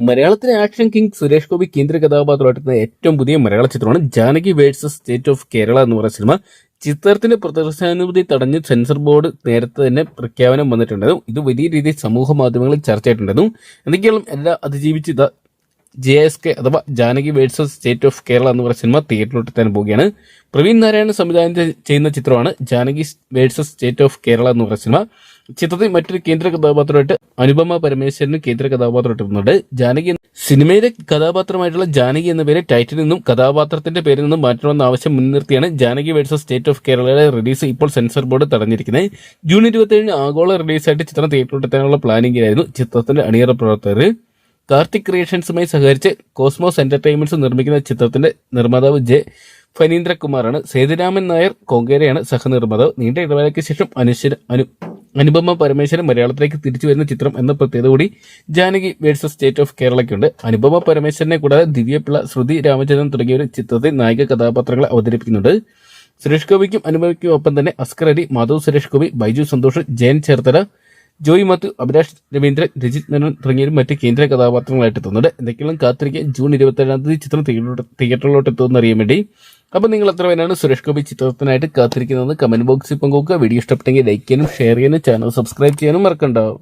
മലയാളത്തിലെ action king Suresh Gopi കേന്ദ്ര കഥാപാത്രമായിട്ടുള്ള ഏറ്റവും പുതിയ മലയാള ചിത്രമാണ് Janaki versus state of Kerala എന്ന് പറയുന്ന സിനിമ. ചിത്രത്തിന്റെ പ്രദർശനാനുമതി തടഞ്ഞ് സെൻസർ ബോർഡ് നേരത്തെ തന്നെ പ്രഖ്യാപനം വന്നിട്ടുണ്ടായിരുന്നു. ഇത് വലിയ രീതിയിൽ സമൂഹ മാധ്യമങ്ങളിൽ ചർച്ചയായിട്ടുണ്ടായിരുന്നു എന്തൊക്കെയാണ് എല്ലാം അതിജീവിച്ച് ജെ എസ് കെ അഥവാ Janaki versus state of Kerala എന്ന് പറയുന്ന സിനിമ തിയേറ്ററിലോട്ട് എത്താൻ പോവുകയാണ്. പ്രവീൺ നാരായണൻ സംവിധാനം ചെയ്യുന്ന ചിത്രമാണ് Janaki versus state of Kerala എന്ന് പറയുന്ന സിനിമ. ചിത്രത്തിൽ മറ്റൊരു കേന്ദ്ര കഥാപാത്രമായിട്ട് അനുപമ പരമേശ്വരനും കേന്ദ്ര കഥാപാത്രമായിട്ട് വന്നുണ്ട് ജാനകി സിനിമയിലെ കഥാപാത്രമായിട്ടുള്ള ജാനകി എന്ന പേര് ടൈറ്റിൽ നിന്നും കഥാപാത്രത്തിന്റെ പേരിൽ നിന്നും മാറ്റണമെന്ന ആവശ്യം മുൻനിർത്തിയാണ് ജാനകി വേഴ്സസ് സ്റ്റേറ്റ് ഓഫ് കേരളയുടെ റിലീസ് ഇപ്പോൾ സെൻസർ ബോർഡ് തടഞ്ഞിരിക്കുന്നത്. ജൂൺ ഇരുപത്തിയേഴിന് ആഗോള റിലീസായിട്ട് ചിത്രം തിയേറ്ററിലോട്ട് എത്താനുള്ള പ്ലാനിംഗിലായിരുന്നു ചിത്രത്തിന്റെ അണിയറ പ്രവർത്തകർ. കാർത്തിക് ക്രിയേഷൻസുമായി സഹകരിച്ച് കോസ്മോസ് എന്റർടൈൻമെന്റ്സ് നിർമ്മിക്കുന്ന ചിത്രത്തിന്റെ നിർമ്മാതാവ് ജെ ഫനീന്ദ്രകുമാറാണ്. സേതുരാമൻ നായർ കൊങ്കേരയാണ് സഹനിർമ്മാതാവ്. നീണ്ട ഇടവേളയ്ക്ക് ശേഷം അനുശ്വര അനു അനുപമ പരമേശ്വരൻ മലയാളത്തിലേക്ക് തിരിച്ചു വരുന്ന ചിത്രം എന്ന പ്രത്യേകത കൂടി ജാനകി വേഴ്സസ് സ്റ്റേറ്റ് ഓഫ് കേരളയ്ക്കുണ്ട്. അനുപമ പരമേശ്വരനെ കൂടാതെ ദിവ്യപിള്ള ശ്രുതി രാമചന്ദ്രൻ തുടങ്ങിയവർ ചിത്രത്തിൽ നായിക കഥാപാത്രങ്ങളെ അവതരിപ്പിക്കുന്നുണ്ട്. സുരേഷ് ഗോപിക്കും അനുപമയ്ക്കും ഒപ്പം തന്നെ അസ്കർ അലി മാധവ് സുരേഷ് ഗോപി ബൈജു സന്തോഷ് ജയൻ ചേർത്തല ജോയ് മാത്യു അഭിലാഷ് രവീന്ദ്രൻ രജിത് മേനോൻ തുടങ്ങിയവരും മറ്റ് കേന്ദ്ര കഥാപാത്രങ്ങളായിട്ട് എത്തുന്നുണ്ട്. എന്തെങ്കിലും കാത്തിരിക്കാൻ ജൂൺ ഇരുപത്തേഴാം തീയതി ചിത്രം തിയേറ്ററിലോട്ട് എത്തുമെന്ന് അറിയാൻ വേണ്ടി. അപ്പോൾ നിങ്ങൾ എത്ര പേരാണ് സുരേഷ് ഗോപി ചിത്രത്തിനായിട്ട് കാത്തിരിക്കുന്നത് കമന്റ് ബോക്സിൽ പങ്കുവെക്കുക. വീഡിയോ ഇഷ്ടപ്പെട്ടെങ്കിൽ ലൈക്ക് ചെയ്യാനും ഷെയർ ചെയ്യാനും ചാനൽ സബ്സ്ക്രൈബ് ചെയ്യാനും മറക്കണ്ടാവും